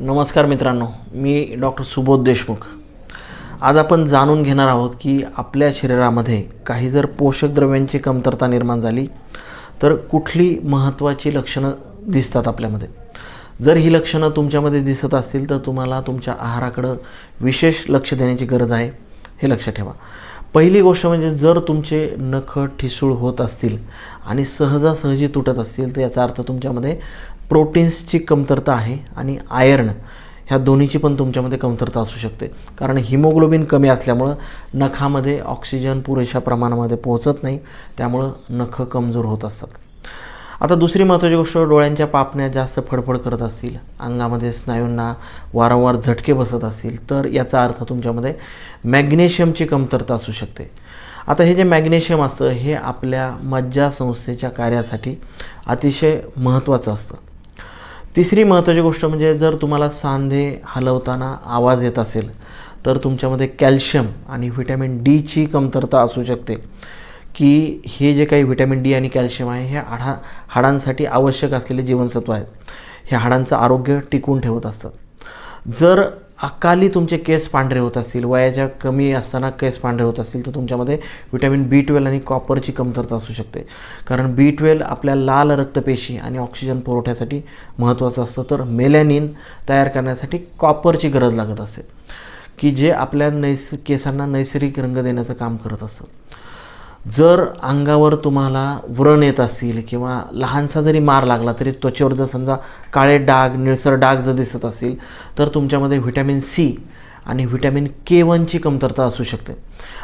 नमस्कार मित्रांनो मी डॉक्टर सुबोध देशमुख. आज आपण जाणून घेणार आहोत की आपल्या शरीरामध्ये काही जर पोषक द्रव्यांची कमतरता निर्माण झाली तर कुठली महत्त्वाची लक्षणं दिसतात आपल्यामध्ये? जर ही लक्षणं तुमच्यामध्ये दिसत असतील तर तुम्हाला तुमच्या आहाराकडं विशेष लक्ष देण्याची गरज आहे हे लक्षात ठेवा. पहिली गोष्ट म्हणजे जर तुमचे नख ठिसूळ होत असतील आणि सहजासहजी तुटत असतील तर याचा अर्थ तुमच्यामध्ये प्रोटीन्सची कमतरता आहे आणि आयर्न ह्या दोन्हीची पण तुमच्यामध्ये कमतरता असू शकते. कारण हिमोग्लोबिन कमी असल्यामुळं नखामध्ये ऑक्सिजन पुरेशा प्रमाणामध्ये पोहोचत नाही त्यामुळं नखं कमजोर होत असतात. आता दुसरी महत्त्वाची गोष्ट डोळ्यांच्या पापण्या जास्त फडफड करत असतील अंगामध्ये स्नायूंना वारंवार झटके बसत असतील तर याचा अर्थ तुमच्यामध्ये मॅग्नेशियमची कमतरता असू शकते. आता हे जे मॅग्नेशियम असतं हे आपल्या मज्जासंस्थेच्या कार्यासाठी अतिशय महत्त्वाचं असतं. तिसरी महत्त्वाची गोष्ट म्हणजे जर तुम्हाला सांधे हलवताना आवाज येत असेल तर तुमच्यामध्ये कॅल्शियम आणि व्हिटॅमिन डीची कमतरता असू शकते. की हे जे काही व्हिटॅमिन डी आणि कॅल्शियम आहे हे हाडा हाडांसाठी आवश्यक असलेले जीवनसत्व आहेत. हे हाडांचं आरोग्य टिकवून ठेवत असतात. जर अकाली तुमचे केस पांढरे होत असतील वयाच्या कमी असताना केस पांढरे होत असतील तर तुमच्यामध्ये व्हिटॅमिन बी ट्वेल्व आणि कॉपरची कमतरता असू शकते. कारण बी ट्वेल्व आपल्या लाल रक्तपेशी आणि ऑक्सिजन पुरवठ्यासाठी महत्त्वाचं असतं. तर मेलॅनिन तयार करण्यासाठी कॉपरची गरज लागत असते की जे आपल्या नैस केसांना नैसर्गिक रंग देण्याचं काम करत असतं. जर अंगावर तुम्हाला व्रण येत असतील किंवा लहानसा जरी मार लागला तरी त्वचेवर जर समजा काळे डाग निळसर डाग जर दिसत असेल तर तुमच्यामध्ये व्हिटॅमिन सी आणि व्हिटॅमिन के वनची कमतरता असू शकते.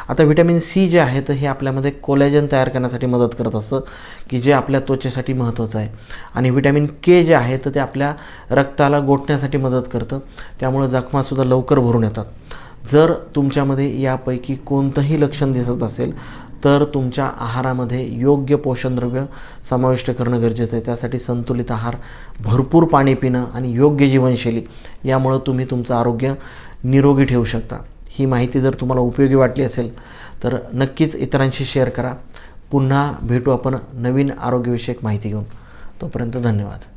आता व्हिटॅमिन सी जे आहे तर हे आपल्यामध्ये कोलॅजन तयार करण्यासाठी मदत करत असतं की जे आपल्या त्वचेसाठी महत्त्वाचं आहे. आणि व्हिटॅमिन के जे आहे तर ते आपल्या रक्ताला गोठण्यासाठी मदत करतं. त्यामुळं जखमासुद्धा लवकर भरून येतात. जर तुमच्यामध्ये यापैकी कोणतंही लक्षण दिसत असेल तर तुमच्या आहारामध्ये योग्य पोषणद्रव्य समाविष्ट करणं गरजेचं आहे. त्यासाठी संतुलित आहार भरपूर पाणी पिणं आणि योग्य जीवनशैली यामुळं तुम्ही तुमचं आरोग्य निरोगी ठेवू शकता. ही माहिती जर तुम्हाला उपयोगी वाटली असेल तर नक्कीच इतरांशी शेअर करा. पुन्हा भेटू आपण नवीन आरोग्यविषयक माहिती घेऊन. तोपर्यंत धन्यवाद.